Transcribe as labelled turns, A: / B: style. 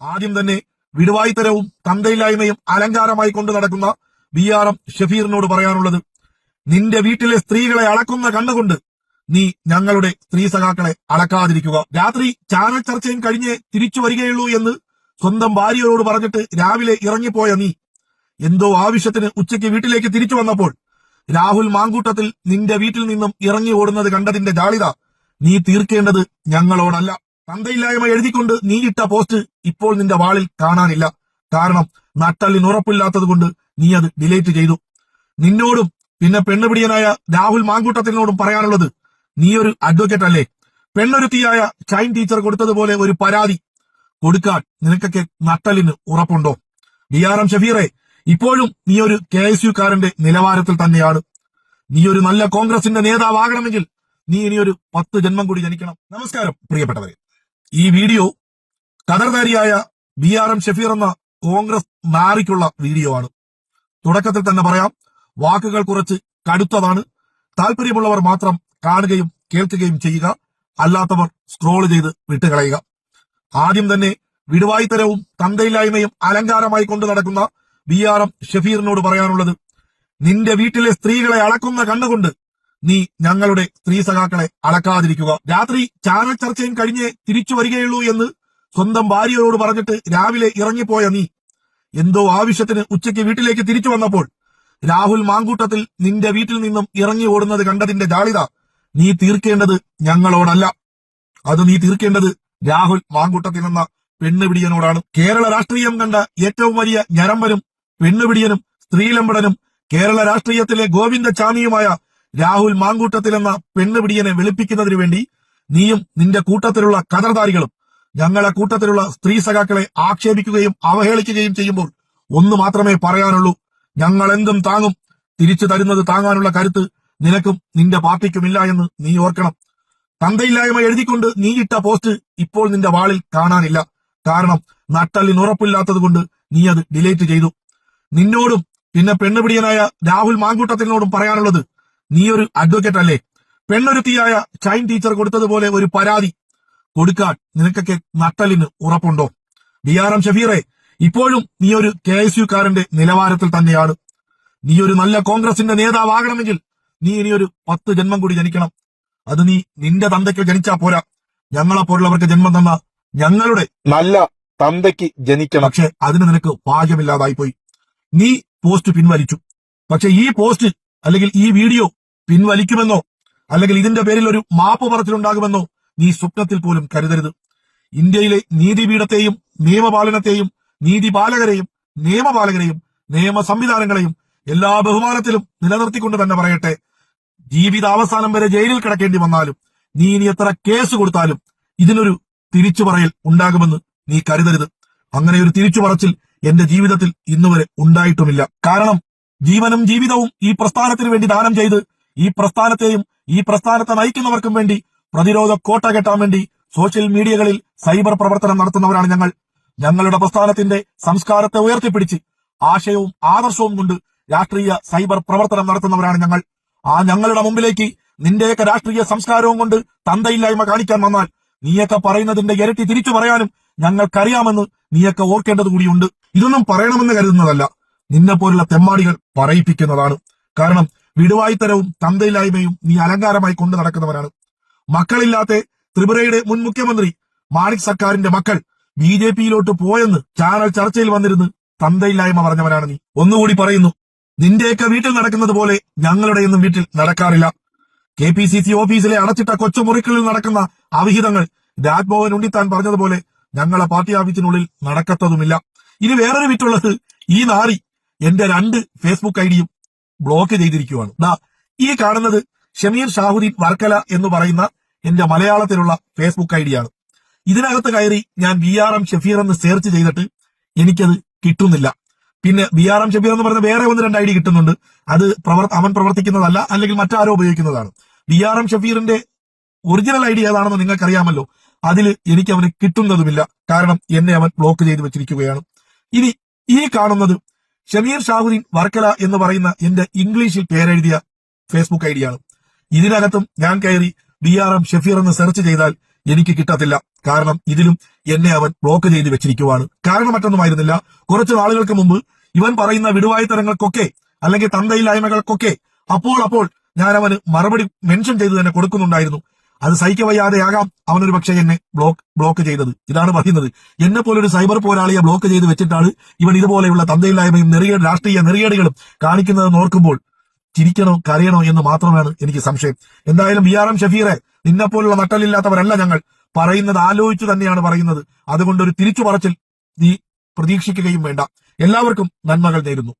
A: ആദ്യം തന്നെ വിടുവായിത്തരവും തന്തയില്ലായ്മയും അലങ്കാരമായി കൊണ്ടു നടക്കുന്ന ബി ആർ എം ഷഫീറിനോട് പറയാനുള്ളത് നിന്റെ വീട്ടിലെ സ്ത്രീകളെ അളക്കുന്ന കണ്ണുകൊണ്ട് നീ ഞങ്ങളുടെ സ്ത്രീ സഖാക്കളെ അളക്കാതിരിക്കുക. രാത്രി ചാനൽ ചർച്ചയും കഴിഞ്ഞ് തിരിച്ചു വരികയുള്ളൂ എന്ന് സ്വന്തം ഭാര്യയോട് പറഞ്ഞിട്ട് രാവിലെ ഇറങ്ങിപ്പോയ നീ എന്തോ ആവശ്യത്തിന് ഉച്ചയ്ക്ക് വീട്ടിലേക്ക് തിരിച്ചു വന്നപ്പോൾ രാഹുൽ മാങ്കൂട്ടത്തിൽ നിന്റെ വീട്ടിൽ നിന്നും ഇറങ്ങി ഓടുന്നത് കണ്ടതിന്റെ ജാളിത നീ തീർക്കേണ്ടത് ഞങ്ങളോടല്ല. തന്തയില്ലായ്മ എഴുതിക്കൊണ്ട് നീ ഇട്ട പോസ്റ്റ് ഇപ്പോൾ നിന്റെ വാളിൽ കാണാനില്ല. കാരണം നട്ടലിന് ഉറപ്പില്ലാത്തത് കൊണ്ട് നീ അത് ഡിലീറ്റ് ചെയ്തു. നിന്നോടും പിന്നെ പെണ്ണുപിടിയനായ രാഹുൽ മാങ്കൂട്ടത്തിനോടും പറയാനുള്ളത് നീ ഒരു അഡ്വക്കേറ്റ് അല്ലേ? പെണ്ണൊരുത്തിയായ ചൈൻ ടീച്ചർ കൊടുത്തതുപോലെ ഒരു പരാതി കൊടുക്കാൻ നിനക്കൊക്കെ നട്ടലിന് ഉറപ്പുണ്ടോ? ബി ആർ എം ഷഫീറെ ഇപ്പോഴും നീ ഒരു കെ എസ് യുക്കാരന്റെ നിലവാരത്തിൽ തന്നെയാണ്. നീ ഒരു നല്ല കോൺഗ്രസിന്റെ നേതാവാകണമെങ്കിൽ നീ ഇനിയൊരു പത്ത് ജന്മം കൂടി ജനിക്കണം. നമസ്കാരം പ്രിയപ്പെട്ടവരെ. ഈ വീഡിയോ കതർധാരിയായ ബി ആർ എം ഷഫീർ എന്ന കോൺഗ്രസ് നാറിക്കുള്ള വീഡിയോ ആണ്. തുടക്കത്തിൽ തന്നെ പറയാം വാക്കുകൾ കുറച്ച് കടുത്തതാണ്. താല്പര്യമുള്ളവർ മാത്രം കാണുകയും കേൾക്കുകയും ചെയ്യുക. അല്ലാത്തവർ സ്ക്രോൾ ചെയ്ത് വിട്ടുകളയുക. ആദ്യം തന്നെ വിടുവായിത്തരവും തന്തയില്ലായ്മയും അലങ്കാരമായി കൊണ്ടു നടക്കുന്ന ബി ആർ എം ഷഫീറിനോട് പറയാനുള്ളത് നിന്റെ വീട്ടിലെ സ്ത്രീകളെ അളക്കുന്ന കണ്ണുകൊണ്ട് നീ ഞങ്ങളുടെ സ്ത്രീ സഖാക്കളെ അളക്കാതിരിക്കുക. രാത്രി ചാനൽ ചർച്ചയും കഴിഞ്ഞ് തിരിച്ചു വരികയുള്ളൂ എന്ന് സ്വന്തം ഭാര്യയോട് പറഞ്ഞിട്ട് രാവിലെ ഇറങ്ങിപ്പോയ നീ. എന്തോ ആവശ്യത്തിന് ഉച്ചയ്ക്ക് വീട്ടിലേക്ക് തിരിച്ചു വന്നപ്പോൾ രാഹുൽ മാങ്കൂട്ടത്തിൽ നിന്റെ വീട്ടിൽ നിന്നും ഇറങ്ങി ഓടുന്നത് കണ്ടതിന്റെ ജാളിത നീ തീർക്കേണ്ടത് ഞങ്ങളോടല്ല. അത് നീ തീർക്കേണ്ടത് രാഹുൽ മാങ്കൂട്ടത്തിൽ എന്ന പെണ്ണുപിടിയനോടാണ്. കേരള രാഷ്ട്രീയം കണ്ട ഏറ്റവും വലിയ ഞരമ്പനും പെണ്ണുപിടിയനും സ്ത്രീലമ്പടനും കേരള രാഷ്ട്രീയത്തിലെ ഗോവിന്ദചാമിയുമായ രാഹുൽ മാങ്കൂട്ടത്തിൽ എന്ന പെണ്ണുപിടിയനെ വെളുപ്പിക്കുന്നതിനു വേണ്ടി നീയും നിന്റെ കൂട്ടത്തിലുള്ള കതർധാരികളും ഞങ്ങളെ കൂട്ടത്തിലുള്ള സ്ത്രീ സഖാക്കളെ ആക്ഷേപിക്കുകയും അവഹേളിക്കുകയും ചെയ്യുമ്പോൾ ഒന്ന് മാത്രമേ പറയാനുള്ളൂ ഞങ്ങൾ എന്തും താങ്ങും. തിരിച്ചു തരുന്നത് താങ്ങാനുള്ള കരുത്ത് നിനക്കും നിന്റെ പാർട്ടിക്കുമില്ല എന്ന് നീ ഓർക്കണം. തന്തയില്ലായ്മ എഴുതിക്കൊണ്ട് നീ ഇട്ട പോസ്റ്റ് ഇപ്പോൾ നിന്റെ വാളിൽ കാണാനില്ല. കാരണം നട്ടലിന് ഉറപ്പില്ലാത്തത് കൊണ്ട് നീ അത് ഡിലീറ്റ് ചെയ്തു. നിന്നോടും പിന്നെ പെണ്ണുപിടിയനായ രാഹുൽ മാങ്കൂട്ടത്തിനോടും പറയാനുള്ളത് നീ ഒരു അഡ്വക്കേറ്റ് അല്ലേ? പെണ്ണൊരുത്തിയായ ചൈൻ ടീച്ചർ കൊടുത്തതുപോലെ ഒരു പരാതി കൊടുക്കാൻ നിനക്കൊക്കെ നട്ടലിന് ഉറപ്പുണ്ടോ? ബി ആർ എം ഷഫീറെ ഇപ്പോഴും നീ ഒരു കെ എസ് യുക്കാരന്റെ നിലവാരത്തിൽ തന്നെയാണ്. നീ ഒരു നല്ല കോൺഗ്രസിന്റെ നേതാവാകണമെങ്കിൽ നീ ഇനി ഒരു പത്ത് ജന്മം കൂടി ജനിക്കണം. അത് നീ നിന്റെ തന്തയ്ക്ക് ജനിച്ചാ പോരാ. ഞങ്ങളെ പോലുള്ളവർക്ക് ജന്മം തന്ന ഞങ്ങളുടെ
B: നല്ല തന്തയ്ക്ക് ജനിക്കണം.
A: പക്ഷെ അതിന് നിനക്ക് ഭാഗ്യമില്ലാതായി പോയി നീ പോസ്റ്റ് പിൻവലിച്ചു. പക്ഷെ ഈ പോസ്റ്റ് അല്ലെങ്കിൽ ഈ വീഡിയോ പിൻവലിക്കുമെന്നോ അല്ലെങ്കിൽ ഇതിന്റെ പേരിൽ ഒരു മാപ്പ് പറച്ചിലുണ്ടാകുമെന്നോ നീ സ്വപ്നത്തിൽ പോലും കരുതരുത്. ഇന്ത്യയിലെ നീതിപീഠത്തെയും നിയമപാലനത്തെയും നീതിപാലകരെയും നിയമപാലകരെയും നിയമ സംവിധാനങ്ങളെയും എല്ലാ ബഹുമാനത്തിലും നിലനിർത്തിക്കൊണ്ട് തന്നെ പറയട്ടെ ജീവിതാവസാനം വരെ ജയിലിൽ കിടക്കേണ്ടി വന്നാലും നീ ഇനി എത്ര കേസ് കൊടുത്താലും ഇതിനൊരു തിരിച്ചു പറയൽ ഉണ്ടാകുമെന്ന് നീ കരുതരുത്. അങ്ങനെ ഒരു തിരിച്ചു പറച്ചിൽ എന്റെ ജീവിതത്തിൽ ഇന്നുവരെ ഉണ്ടായിട്ടുമില്ല. കാരണം ജീവനും ജീവിതവും ഈ പ്രസ്ഥാനത്തിന് വേണ്ടി ദാനം ചെയ്ത് ഈ പ്രസ്ഥാനത്തെയും ഈ പ്രസ്ഥാനത്തെ നയിക്കുന്നവർക്കും വേണ്ടി പ്രതിരോധ കോട്ട കെട്ടാൻ വേണ്ടി സോഷ്യൽ മീഡിയകളിൽ സൈബർ പ്രവർത്തനം നടത്തുന്നവരാണ് ഞങ്ങൾ. ഞങ്ങളുടെ പ്രസ്ഥാനത്തിന്റെ സംസ്കാരത്തെ ഉയർത്തിപ്പിടിച്ച് ആശയവും ആദർശവും കൊണ്ട് രാഷ്ട്രീയ സൈബർ പ്രവർത്തനം നടത്തുന്നവരാണ് ഞങ്ങൾ. ആ ഞങ്ങളുടെ മുമ്പിലേക്ക് നിന്റെയൊക്കെ രാഷ്ട്രീയ സംസ്കാരവും കൊണ്ട് തന്തയില്ലായ്മ കാണിക്കാൻ വന്നാൽ നീയൊക്കെ പറയുന്നതിന്റെ ഇരട്ടി തിരിച്ചു പറയാനും ഞങ്ങൾക്കറിയാമെന്ന് നീയൊക്കെ ഓർക്കേണ്ടത് കൂടിയുണ്ട് ഇതൊന്നും പറയണമെന്ന് കരുതുന്നതല്ല. നിന്നെ പോലുള്ള തെമ്മാടികൾ പറയിപ്പിക്കുന്നതാണ്. കാരണം വിടുവായിത്തരവും തന്തയില്ലായ്മയും നീ അലങ്കാരമായി കൊണ്ടു നടക്കുന്നവരാണ് മക്കളില്ലാത്ത ത്രിപുരയുടെ മുൻ മുഖ്യമന്ത്രി മാണിക് സർക്കാരിന്റെ മക്കൾ ബി ജെ പിയിലോട്ട് പോയെന്ന് ചാനൽ ചർച്ചയിൽ വന്നിരുന്ന് തന്തയില്ലായ്മ പറഞ്ഞവനാണ് നീ. ഒന്നുകൂടി പറയുന്നു. നിന്റെയൊക്കെ വീട്ടിൽ നടക്കുന്നത് പോലെ ഞങ്ങളുടെയൊന്നും വീട്ടിൽ നടക്കാറില്ല. കെ പി സി സി ഓഫീസിലെ അടച്ചിട്ട കൊച്ചുമുറികളിൽ നടക്കുന്ന അവിഹിതങ്ങൾ രാജ്മോഹൻ ഉണ്ണിത്താൻ പറഞ്ഞതുപോലെ ഞങ്ങളെ പാർട്ടി ഓഫീസിനുള്ളിൽ നടക്കത്തതുമില്ല. ഇനി വേറൊരു വിറ്റുള്ളത് ഈ നാറി എന്റെ രണ്ട് ഫേസ്ബുക്ക് ഐഡിയും ബ്ലോക്ക് ചെയ്തിരിക്കുകയാണ് ദാ ഈ കാണുന്നത് ഷമീർ ഷാഹുദ്ദീൻ വർക്കല എന്ന് പറയുന്ന എന്റെ മലയാളത്തിലുള്ള ഫേസ്ബുക്ക് ഐഡിയാണ് ഇതിനകത്ത് കയറി ഞാൻ വി ആർ എം ഷഫീർ എന്ന് സെർച്ച് ചെയ്തിട്ട് എനിക്കത് കിട്ടുന്നില്ല. പിന്നെ വി ആർ എം ഷഫീർ എന്ന് പറയുന്ന വേറെ ഒന്ന് രണ്ട് ഐ ഡി കിട്ടുന്നുണ്ട്. അത് അവൻ പ്രവർത്തിക്കുന്നതല്ല അല്ലെങ്കിൽ മറ്റാരോ ഉപയോഗിക്കുന്നതാണ്. വി ആർ എം ഷഫീറിന്റെ ഒറിജിനൽ ഐ ഡി ഏതാണെന്ന് നിങ്ങൾക്കറിയാമല്ലോ. അതിൽ എനിക്ക് അവന് കിട്ടുന്നതുമില്ല. കാരണം എന്നെ അവൻ ബ്ലോക്ക് ചെയ്ത് വെച്ചിരിക്കുകയാണ്. ഇനി ഈ കാണുന്നത് ഷമീർ ഷാഹുദ്ദീൻ വർക്കല എന്ന് പറയുന്ന എന്റെ ഇംഗ്ലീഷിൽ പേരെഴുതിയ ഫേസ്ബുക്ക് ഐ ഡിയാണ് ഇതിനകത്തും ഞാൻ കയറി ഡി ആർ എം ഷഫീർ എന്ന് സെർച്ച് ചെയ്താൽ എനിക്ക് കിട്ടത്തില്ല. കാരണം ഇതിലും എന്നെ അവൻ ബ്ലോക്ക് ചെയ്ത് വെച്ചിരിക്കുവാണ്. കാരണം മറ്റൊന്നുമായിരുന്നില്ല. കുറച്ച് നാളുകൾക്ക് മുമ്പ് ഇവൻ പറയുന്ന വിടുവായുത്തരങ്ങൾക്കൊക്കെ അല്ലെങ്കിൽ തന്തയില്ലായ്മകൾക്കൊക്കെ അപ്പോൾ അപ്പോൾ ഞാൻ അവന് മറുപടി മെൻഷൻ ചെയ്ത് തന്നെ കൊടുക്കുന്നുണ്ടായിരുന്നു. അത് സഹിക്കവയ്യാതെയാകാം അവനൊരു പക്ഷേ എന്നെ ബ്ലോക്ക് ബ്ലോക്ക് ചെയ്തത്. ഇതാണ് പറയുന്നത്. എന്നെ പോലൊരു സൈബർ പോരാളിയെ ബ്ലോക്ക് ചെയ്ത് വെച്ചിട്ടാണ് ഇവൻ ഇതുപോലെയുള്ള തന്തയില്ലായ്മയും നെറിയ രാഷ്ട്രീയ നെറിയടികളും കാണിക്കുന്നത് നോർക്കുമ്പോൾ ചിരിക്കണോ കരയണോ എന്ന് മാത്രമാണ് എനിക്ക് സംശയം. എന്തായാലും വി ആർ എം ഷഫീറെ നിന്നെപ്പോലുള്ള നട്ടലില്ലാത്തവരല്ല ഞങ്ങൾ. പറയുന്നത് ആലോചിച്ചു തന്നെയാണ് പറയുന്നത്. അതുകൊണ്ട് ഒരു തിരിച്ചു പറച്ചിൽ നീ പ്രതീക്ഷിക്കുകയും വേണ്ട. എല്ലാവർക്കും നന്മകൾ നേരുന്നു.